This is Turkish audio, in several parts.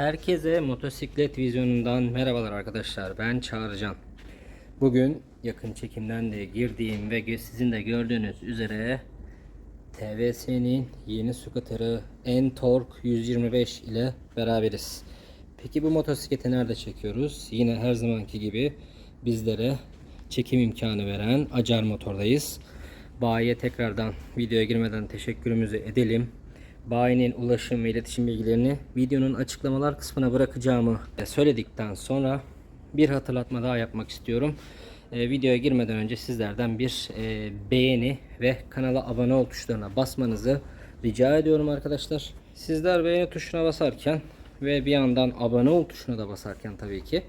Herkese motosiklet vizyonundan merhabalar arkadaşlar. Ben Çağrıcan. Bugün yakın çekimden de girdiğim ve sizin de gördüğünüz üzere TVS'nin yeni scooter'ı N-Torque 125 ile beraberiz. Peki bu motosikleti nerede çekiyoruz? Yine her zamanki gibi bizlere çekim imkanı veren Acar Motor'dayız. Bayiye tekrardan videoya girmeden teşekkürümüzü edelim. Bayinin ulaşım ve iletişim bilgilerini videonun açıklamalar kısmına bırakacağımı söyledikten sonra bir hatırlatma daha yapmak istiyorum. Ee, videoya girmeden önce sizlerden bir e, beğeni ve kanala abone ol tuşlarına basmanızı rica ediyorum arkadaşlar. Sizler beğeni tuşuna basarken ve bir yandan abone ol tuşuna da basarken tabii ki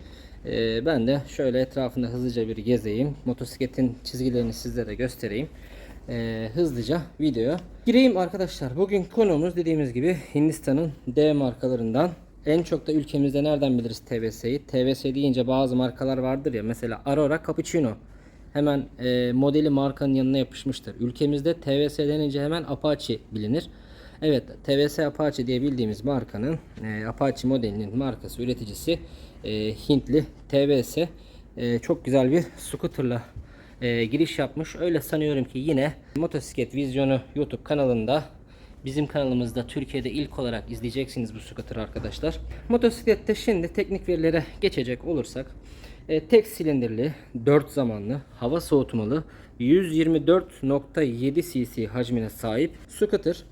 e, ben de şöyle etrafında hızlıca bir gezeyim. Motosikletin çizgilerini sizlere göstereyim. E, hızlıca videoya gireyim arkadaşlar. Bugün konumuz dediğimiz gibi Hindistan'ın D markalarından en çok da ülkemizde nereden biliriz TVS'yi? TVS deyince bazı markalar vardır ya mesela Aurora Cappuccino. Hemen e, modeli markanın yanına yapışmıştır. Ülkemizde TVS denince hemen Apache bilinir. Evet TVS Apache diye bildiğimiz markanın e, Apache modelinin markası üreticisi e, Hintli TVS e, çok güzel bir scooterla e, giriş yapmış. Öyle sanıyorum ki yine Motosiklet Vizyonu YouTube kanalında bizim kanalımızda Türkiye'de ilk olarak izleyeceksiniz bu scooter arkadaşlar. Motosiklette şimdi teknik verilere geçecek olursak e, tek silindirli 4 zamanlı hava soğutmalı 124.7 cc hacmine sahip scooter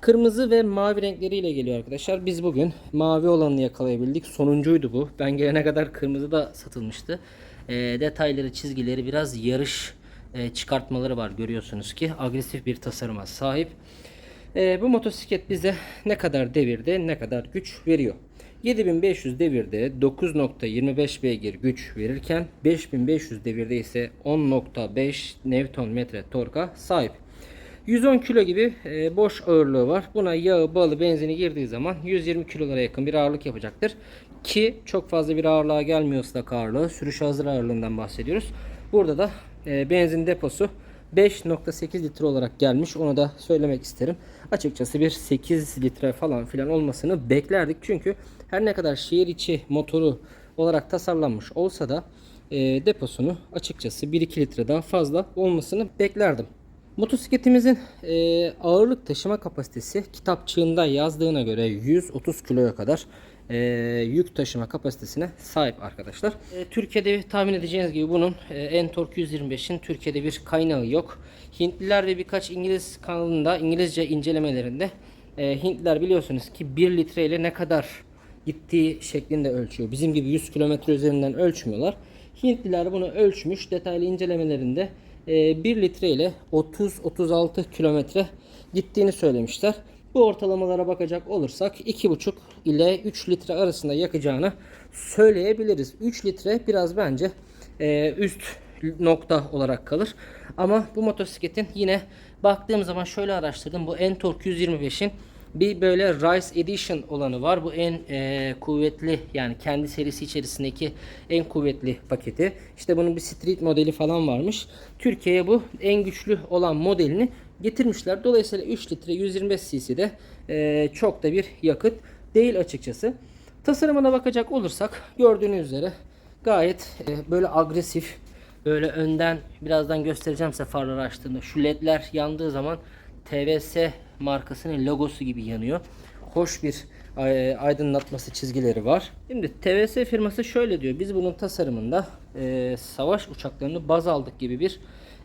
Kırmızı ve mavi renkleriyle geliyor arkadaşlar. Biz bugün mavi olanını yakalayabildik. Sonuncuydu bu. Ben gelene kadar kırmızı da satılmıştı. E, detayları, çizgileri biraz yarış e, çıkartmaları var görüyorsunuz ki. Agresif bir tasarıma sahip. E, bu motosiklet bize ne kadar devirde ne kadar güç veriyor. 7500 devirde 9.25 beygir güç verirken 5500 devirde ise 10.5 Nm torka sahip. 110 kilo gibi e, boş ağırlığı var. Buna yağı, balı, benzini girdiği zaman 120 kilolara yakın bir ağırlık yapacaktır. Ki çok fazla bir ağırlığa gelmiyor ıslak ağırlığı. Sürüş hazır ağırlığından bahsediyoruz. Burada da e, benzin deposu 5.8 litre olarak gelmiş. Onu da söylemek isterim. Açıkçası bir 8 litre falan filan olmasını beklerdik. Çünkü her ne kadar şehir içi motoru olarak tasarlanmış olsa da e, deposunu açıkçası 1-2 litre daha fazla olmasını beklerdim. Motosikletimizin e, ağırlık taşıma kapasitesi kitapçığında yazdığına göre 130 kiloya kadar e, yük taşıma kapasitesine sahip arkadaşlar. E, Türkiye'de tahmin edeceğiniz gibi bunun e, N-Torque 125'in Türkiye'de bir kaynağı yok. Hintliler ve birkaç İngiliz kanalında İngilizce incelemelerinde e, Hintliler biliyorsunuz ki 1 litre ile ne kadar gittiği şeklinde ölçüyor. Bizim gibi 100 kilometre üzerinden ölçmüyorlar. Hintliler bunu ölçmüş detaylı incelemelerinde 1 litre ile 30-36 kilometre gittiğini söylemişler. Bu ortalamalara bakacak olursak 2,5 ile 3 litre arasında yakacağını söyleyebiliriz. 3 litre biraz bence e, üst nokta olarak kalır. Ama bu motosikletin yine baktığım zaman şöyle araştırdım. Bu N-Torque 125'in bir böyle Rise Edition olanı var. Bu en e, kuvvetli yani kendi serisi içerisindeki en kuvvetli paketi. İşte bunun bir street modeli falan varmış. Türkiye'ye bu en güçlü olan modelini getirmişler. Dolayısıyla 3 litre 125 cc'de e, çok da bir yakıt değil açıkçası. Tasarımına bakacak olursak gördüğünüz üzere gayet e, böyle agresif böyle önden birazdan göstereceğim size farları açtığında şu ledler yandığı zaman TVS markasının logosu gibi yanıyor. Hoş bir e, aydınlatması çizgileri var. Şimdi TVS firması şöyle diyor. Biz bunun tasarımında e, savaş uçaklarını baz aldık gibi bir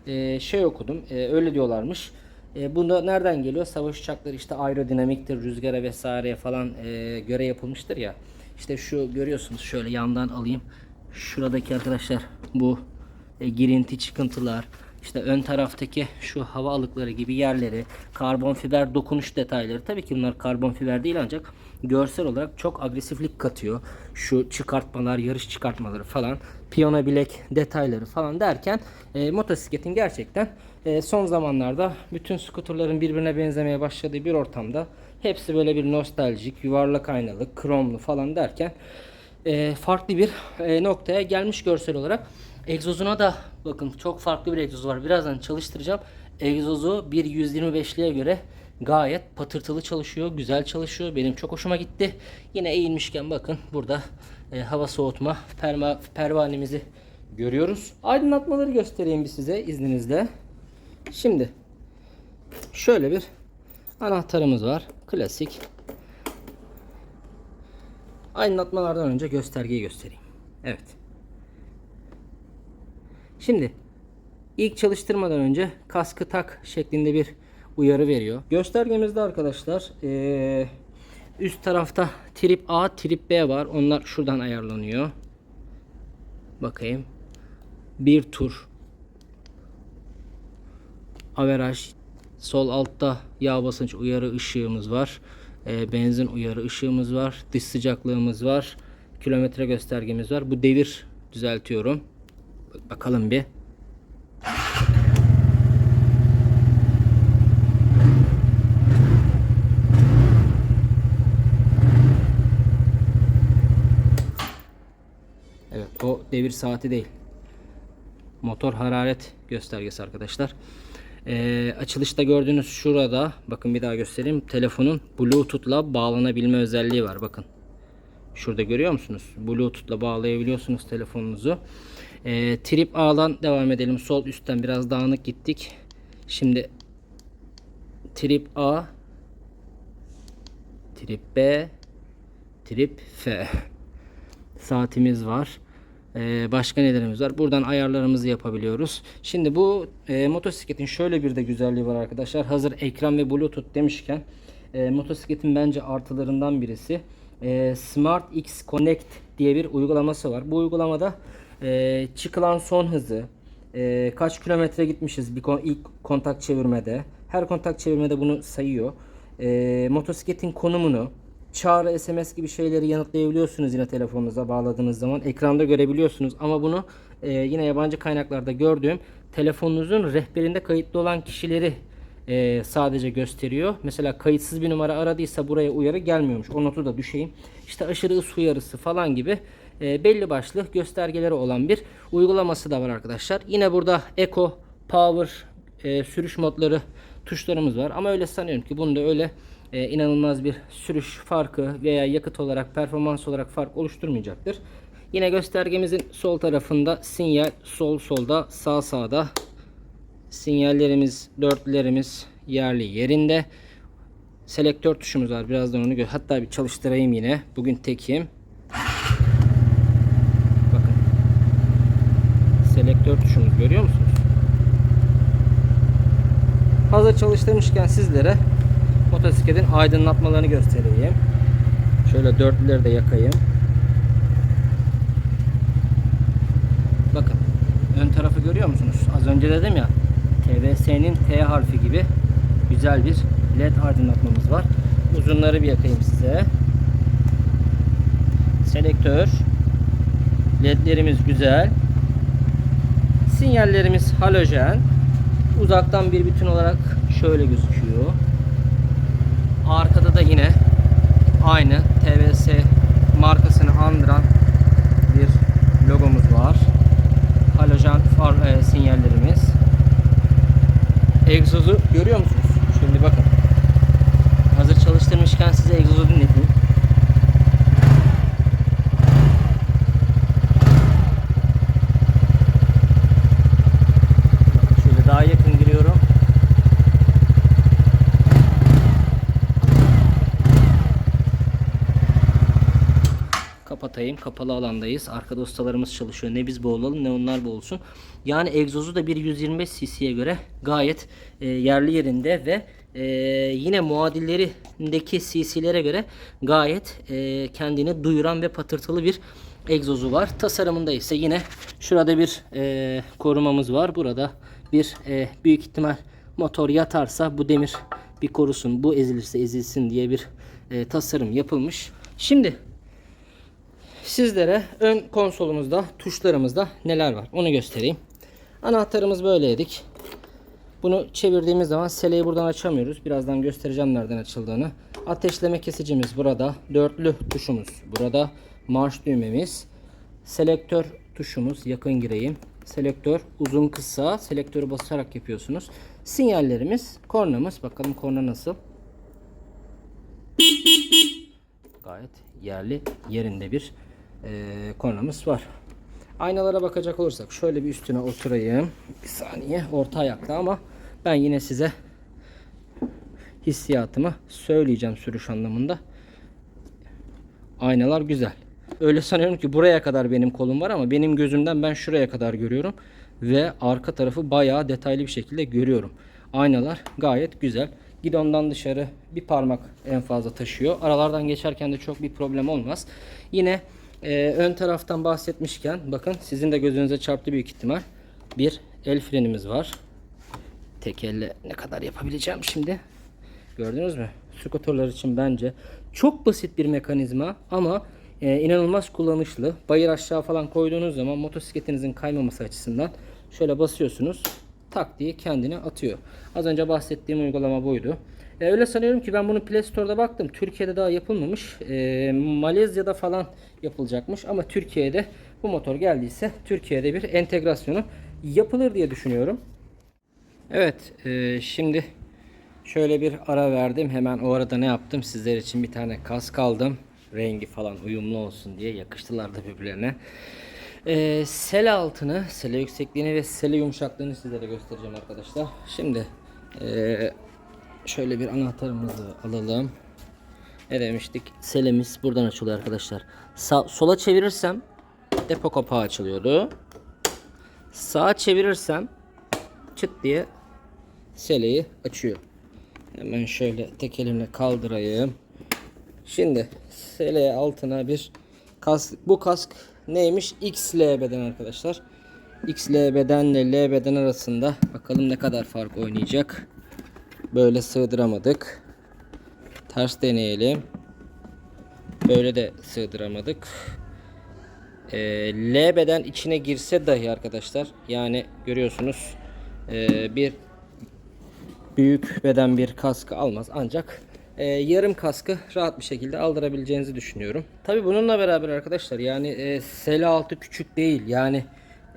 e, şey okudum. E, öyle diyorlarmış. E, bunda nereden geliyor? Savaş uçakları işte aerodinamiktir, rüzgara vesaireye falan e, göre yapılmıştır ya. İşte şu görüyorsunuz şöyle yandan alayım. Şuradaki arkadaşlar bu e, girinti çıkıntılar, işte ön taraftaki şu hava alıkları gibi yerleri, karbon fiber dokunuş detayları. Tabii ki bunlar karbon fiber değil ancak görsel olarak çok agresiflik katıyor. Şu çıkartmalar, yarış çıkartmaları falan, piyano bilek detayları falan derken e, motosikletin gerçekten e, son zamanlarda bütün skuterların birbirine benzemeye başladığı bir ortamda hepsi böyle bir nostaljik, yuvarlak aynalı, kromlu falan derken e, farklı bir e, noktaya gelmiş görsel olarak. Egzozuna da bakın çok farklı bir egzoz var. Birazdan çalıştıracağım. Egzozu bir 125'liye göre gayet patırtılı çalışıyor, güzel çalışıyor. Benim çok hoşuma gitti. Yine eğilmişken bakın burada e, hava soğutma perma, pervanemizi görüyoruz. Aydınlatmaları göstereyim bir size izninizle. Şimdi şöyle bir anahtarımız var. Klasik. Aydınlatmalardan önce göstergeyi göstereyim. Evet. Şimdi ilk çalıştırmadan önce kaskı tak şeklinde bir uyarı veriyor. Göstergemizde arkadaşlar eee, üst tarafta trip A, trip B var. Onlar şuradan ayarlanıyor. Bakayım. Bir tur averaj sol altta yağ basınç uyarı ışığımız var. Eee, benzin uyarı ışığımız var. Dış sıcaklığımız var. Kilometre göstergemiz var. Bu devir düzeltiyorum. Bak- Bakalım bir. Evet o devir saati değil. Motor hararet göstergesi arkadaşlar. Ee, açılışta gördüğünüz şurada bakın bir daha göstereyim. Telefonun Bluetooth'la bağlanabilme özelliği var. Bakın. Şurada görüyor musunuz? Bluetooth'la bağlayabiliyorsunuz telefonunuzu. Ee, trip A'dan devam edelim. Sol üstten biraz dağınık gittik. Şimdi trip A trip B trip F saatimiz var. Ee, başka nelerimiz var? Buradan ayarlarımızı yapabiliyoruz. Şimdi bu e, motosikletin şöyle bir de güzelliği var arkadaşlar. Hazır ekran ve bluetooth demişken e, motosikletin bence artılarından birisi. E, Smart X Connect diye bir uygulaması var. Bu uygulamada e, çıkılan son hızı, e, kaç kilometre gitmişiz bir kon- ilk kontak çevirmede. Her kontak çevirmede bunu sayıyor. E, motosikletin konumunu, çağrı, SMS gibi şeyleri yanıtlayabiliyorsunuz yine telefonunuza bağladığınız zaman. Ekranda görebiliyorsunuz ama bunu e, yine yabancı kaynaklarda gördüğüm telefonunuzun rehberinde kayıtlı olan kişileri e, sadece gösteriyor. Mesela kayıtsız bir numara aradıysa buraya uyarı gelmiyormuş. O notu da düşeyim. İşte aşırı ısı uyarısı falan gibi e, belli başlı göstergeleri olan bir uygulaması da var arkadaşlar. Yine burada Eco, Power, e, sürüş modları tuşlarımız var. Ama öyle sanıyorum ki bunda öyle e, inanılmaz bir sürüş farkı veya yakıt olarak performans olarak fark oluşturmayacaktır. Yine göstergemizin sol tarafında sinyal sol solda sağ sağda sinyallerimiz dörtlerimiz yerli yerinde. Selektör tuşumuz var. Birazdan onu gö hatta bir çalıştırayım yine. Bugün tekim. Bakın. Selektör tuşumuz görüyor musunuz? Hazır çalıştırmışken sizlere motosikletin aydınlatmalarını göstereyim. Şöyle dörtlüleri de yakayım. Bakın ön tarafı görüyor musunuz? Az önce dedim ya TVS'nin T harfi gibi güzel bir led aydınlatmamız var. Uzunları bir yakayım size. Selektör ledlerimiz güzel. Sinyallerimiz halojen. Uzaktan bir bütün olarak şöyle gözüküyor. Arkada da yine aynı TVS markasını andıran bir logomuz var. Halojen far e, sinyallerimiz. Egzozu görüyor musunuz? Şimdi bakın. Hazır çalıştırmışken size egzozu dinleteyim. Şöyle daha yakın giriyorum. Kapatayım. Kapalı alandayız. Arkada ustalarımız çalışıyor. Ne biz boğulalım ne onlar boğulsun. Yani egzozu da bir 125 cc'ye göre gayet e, yerli yerinde ve e, yine muadillerindeki cc'lere göre gayet e, kendini duyuran ve patırtılı bir egzozu var. Tasarımında ise yine şurada bir e, korumamız var. Burada bir e, büyük ihtimal motor yatarsa bu demir bir korusun. Bu ezilirse ezilsin diye bir e, tasarım yapılmış. Şimdi sizlere ön konsolumuzda tuşlarımızda neler var onu göstereyim. Anahtarımız böyleydik. Bunu çevirdiğimiz zaman seleyi buradan açamıyoruz. Birazdan göstereceğim nereden açıldığını. Ateşleme kesicimiz burada. Dörtlü tuşumuz burada. Marş düğmemiz. Selektör tuşumuz. Yakın gireyim. Selektör uzun kısa. Selektörü basarak yapıyorsunuz. Sinyallerimiz. Kornamız. Bakalım korna nasıl. Gayet yerli yerinde bir e, kornamız var. Aynalara bakacak olursak şöyle bir üstüne oturayım. Bir saniye orta ayakta ama ben yine size hissiyatımı söyleyeceğim sürüş anlamında. Aynalar güzel. Öyle sanıyorum ki buraya kadar benim kolum var ama benim gözümden ben şuraya kadar görüyorum. Ve arka tarafı bayağı detaylı bir şekilde görüyorum. Aynalar gayet güzel. Gidondan dışarı bir parmak en fazla taşıyor. Aralardan geçerken de çok bir problem olmaz. Yine e, ön taraftan bahsetmişken bakın sizin de gözünüze çarptı büyük ihtimal. Bir el frenimiz var. Tek elle ne kadar yapabileceğim şimdi. Gördünüz mü? Skuterlar için bence çok basit bir mekanizma ama e, inanılmaz kullanışlı. Bayır aşağı falan koyduğunuz zaman motosikletinizin kaymaması açısından şöyle basıyorsunuz. Tak diye kendini atıyor. Az önce bahsettiğim uygulama buydu. E, öyle sanıyorum ki ben bunu Play Store'da baktım. Türkiye'de daha yapılmamış. E, Malezya'da falan yapılacakmış ama Türkiye'de bu motor geldiyse Türkiye'de bir entegrasyonu yapılır diye düşünüyorum. Evet, e, şimdi şöyle bir ara verdim. Hemen o arada ne yaptım? Sizler için bir tane kask aldım. Rengi falan uyumlu olsun diye yakıştılar da birbirlerine. E, sele altını, sele yüksekliğini ve sele yumuşaklığını sizlere göstereceğim arkadaşlar. Şimdi e, şöyle bir anahtarımızı alalım. Ne demiştik? Selemiz buradan açılıyor arkadaşlar. Sağ, sola çevirirsem depo kapağı açılıyordu. Sağa çevirirsem çıt diye seleyi açıyor. Hemen şöyle tek elimle kaldırayım. Şimdi sele altına bir kask. Bu kask neymiş? XLB'den arkadaşlar. XLB'den ile LB'den arasında bakalım ne kadar fark oynayacak. Böyle sığdıramadık. Ters deneyelim. Böyle de sığdıramadık. Ee, LB'den içine girse dahi arkadaşlar yani görüyorsunuz ee, bir büyük beden bir kaskı almaz ancak e, yarım kaskı rahat bir şekilde aldırabileceğinizi düşünüyorum. Tabi bununla beraber arkadaşlar yani e, sele altı küçük değil yani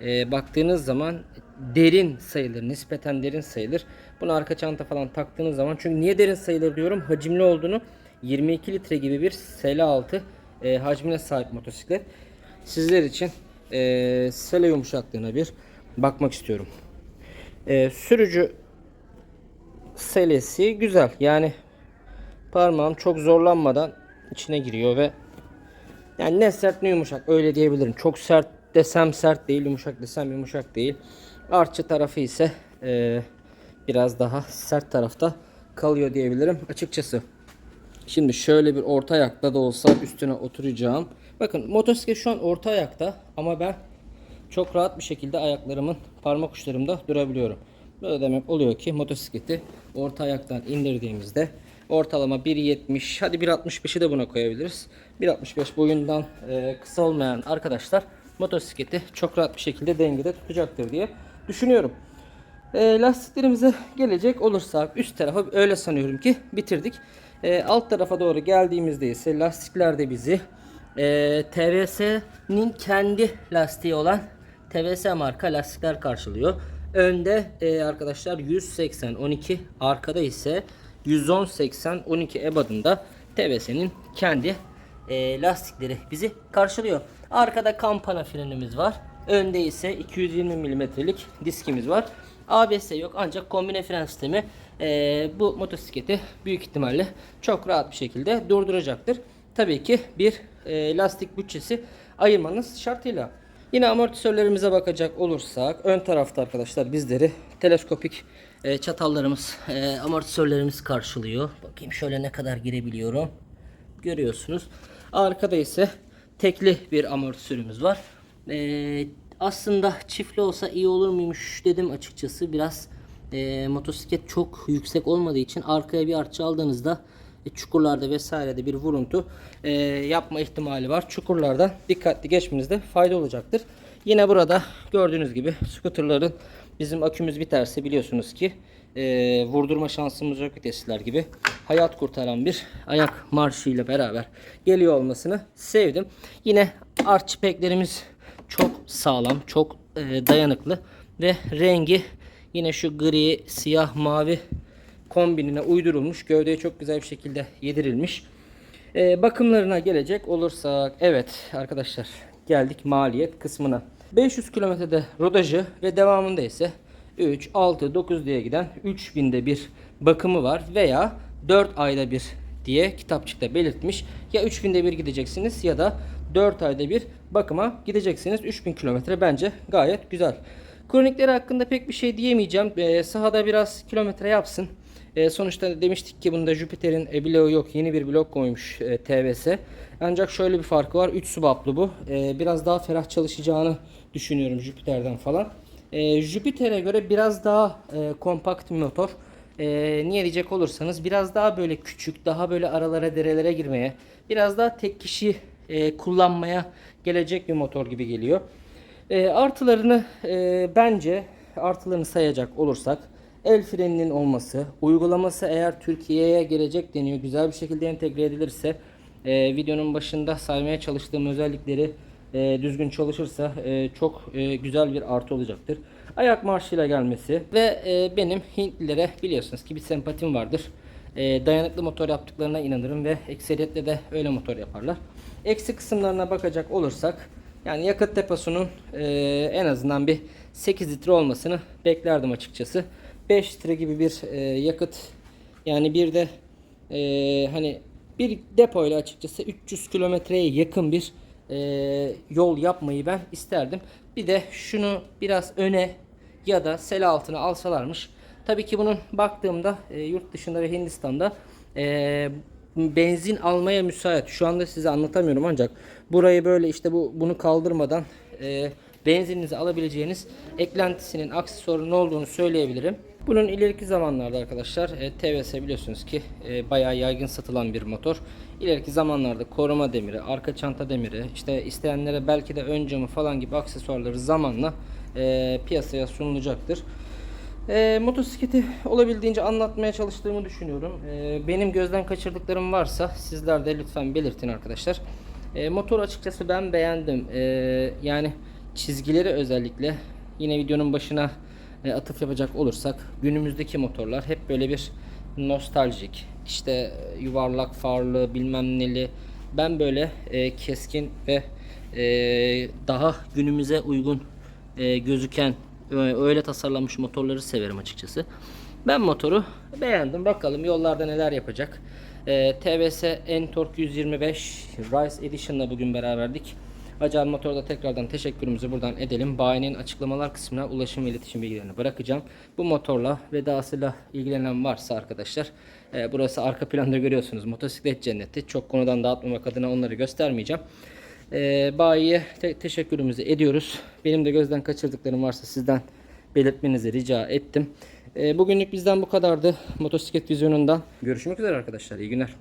e, baktığınız zaman derin sayılır nispeten derin sayılır. Bunu arka çanta falan taktığınız zaman çünkü niye derin sayılır diyorum hacimli olduğunu 22 litre gibi bir sele altı e, hacmine sahip motosiklet. Sizler için e, sele yumuşaklığına bir bakmak istiyorum. E, sürücü selesi güzel. Yani parmağım çok zorlanmadan içine giriyor ve yani ne sert ne yumuşak öyle diyebilirim. Çok sert desem sert değil, yumuşak desem yumuşak değil. Artçı tarafı ise e, biraz daha sert tarafta kalıyor diyebilirim açıkçası. Şimdi şöyle bir orta ayakta da olsa üstüne oturacağım. Bakın motosiklet şu an orta ayakta ama ben çok rahat bir şekilde ayaklarımın parmak uçlarımda durabiliyorum. Böyle demek oluyor ki motosikleti orta ayaktan indirdiğimizde ortalama 1.70 hadi 1.65'i de buna koyabiliriz. 1.65 boyundan e, kısa olmayan arkadaşlar motosikleti çok rahat bir şekilde dengede tutacaktır diye düşünüyorum. E, lastiklerimize gelecek olursak üst tarafa öyle sanıyorum ki bitirdik. E, alt tarafa doğru geldiğimizde ise lastikler de bizi e, TVS'nin kendi lastiği olan TVS marka lastikler karşılıyor. Önde e, arkadaşlar 180 12 arkada ise 110 80 12 ebadında TVS'nin kendi e, lastikleri bizi karşılıyor. Arkada kampana frenimiz var. Önde ise 220 milimetrelik diskimiz var. ABS yok ancak kombine fren sistemi e, bu motosikleti büyük ihtimalle çok rahat bir şekilde durduracaktır. Tabii ki bir e, lastik bütçesi ayırmanız şartıyla. Yine amortisörlerimize bakacak olursak ön tarafta arkadaşlar bizleri teleskopik e, çatallarımız, e, amortisörlerimiz karşılıyor. Bakayım şöyle ne kadar girebiliyorum. Görüyorsunuz. Arkada ise tekli bir amortisörümüz var. E, aslında çiftli olsa iyi olur muymuş dedim açıkçası. Biraz e, motosiklet çok yüksek olmadığı için arkaya bir artçı aldığınızda e, çukurlarda vesairede bir vuruntu e, yapma ihtimali var. Çukurlarda dikkatli geçmenizde fayda olacaktır. Yine burada gördüğünüz gibi scooterların bizim akümüz biterse biliyorsunuz ki e, vurdurma şansımız yok vitesler gibi hayat kurtaran bir ayak marşıyla beraber geliyor olmasını sevdim. Yine artçı peklerimiz çok sağlam, çok e, dayanıklı ve rengi yine şu gri, siyah, mavi kombinine uydurulmuş. Gövdeye çok güzel bir şekilde yedirilmiş. Ee, bakımlarına gelecek olursak evet arkadaşlar geldik maliyet kısmına. 500 kilometrede rodajı ve devamında ise 3, 6, 9 diye giden 3000'de bir bakımı var veya 4 ayda bir diye kitapçıkta belirtmiş. Ya 3000'de bir gideceksiniz ya da 4 ayda bir bakıma gideceksiniz. 3000 kilometre bence gayet güzel. Kronikleri hakkında pek bir şey diyemeyeceğim. Ee, sahada biraz kilometre yapsın. Ee, sonuçta demiştik ki bunda Jüpiter'in e, bloğu yok. Yeni bir blok koymuş e, TVS. Ancak şöyle bir farkı var. 3 subaplı bu. Ee, biraz daha ferah çalışacağını düşünüyorum Jüpiter'den falan. Ee, Jüpiter'e göre biraz daha e, kompakt bir motor. Ee, niye diyecek olursanız biraz daha böyle küçük, daha böyle aralara derelere girmeye, biraz daha tek kişi e, kullanmaya gelecek bir motor gibi geliyor. E, artılarını e, bence artılarını sayacak olursak el freninin olması, uygulaması eğer Türkiye'ye gelecek deniyor güzel bir şekilde entegre edilirse e, videonun başında saymaya çalıştığım özellikleri e, düzgün çalışırsa e, çok e, güzel bir artı olacaktır. Ayak marşıyla gelmesi ve e, benim Hintlilere biliyorsunuz ki bir sempatim vardır. E, dayanıklı motor yaptıklarına inanırım ve ekseriyetle de öyle motor yaparlar. Eksi kısımlarına bakacak olursak yani yakıt deposunun e, en azından bir 8 litre olmasını beklerdim açıkçası. 5 litre gibi bir e, yakıt yani bir de e, hani bir depoyla açıkçası 300 kilometreye yakın bir e, yol yapmayı ben isterdim. Bir de şunu biraz öne ya da sel altına alsalarmış. Tabii ki bunun baktığımda e, yurt dışında ve Hindistan'da e, benzin almaya müsait. Şu anda size anlatamıyorum ancak burayı böyle işte bu bunu kaldırmadan e, benzininizi alabileceğiniz eklentisinin aksesuarının olduğunu söyleyebilirim. Bunun ileriki zamanlarda arkadaşlar e, TVS biliyorsunuz ki e, bayağı yaygın satılan bir motor. İleriki zamanlarda koruma demiri, arka çanta demiri, işte isteyenlere belki de ön camı falan gibi aksesuarları zamanla e, piyasaya sunulacaktır. E, motosikleti olabildiğince anlatmaya çalıştığımı düşünüyorum. E, benim gözden kaçırdıklarım varsa sizler de lütfen belirtin arkadaşlar. E, motor açıkçası ben beğendim. E, yani çizgileri özellikle yine videonun başına e, atıf yapacak olursak günümüzdeki motorlar hep böyle bir nostaljik işte e, yuvarlak farlı bilmem neli ben böyle e, keskin ve e, daha günümüze uygun e, gözüken öyle tasarlanmış motorları severim açıkçası. Ben motoru beğendim. Bakalım yollarda neler yapacak. E, TVS N-Torque 125 Rise Edition'la bugün beraberdik. Acar Motor'da tekrardan teşekkürümüzü buradan edelim. Bayinin açıklamalar kısmına ulaşım ve iletişim bilgilerini bırakacağım. Bu motorla vedasıyla ilgilenen varsa arkadaşlar e, burası arka planda görüyorsunuz. Motosiklet cenneti. Çok konudan dağıtmamak adına onları göstermeyeceğim. E, bayiye te- teşekkürümüzü ediyoruz. Benim de gözden kaçırdıklarım varsa sizden belirtmenizi rica ettim. E, bugünlük bizden bu kadardı. Motosiklet vizyonundan. Görüşmek üzere arkadaşlar. İyi günler.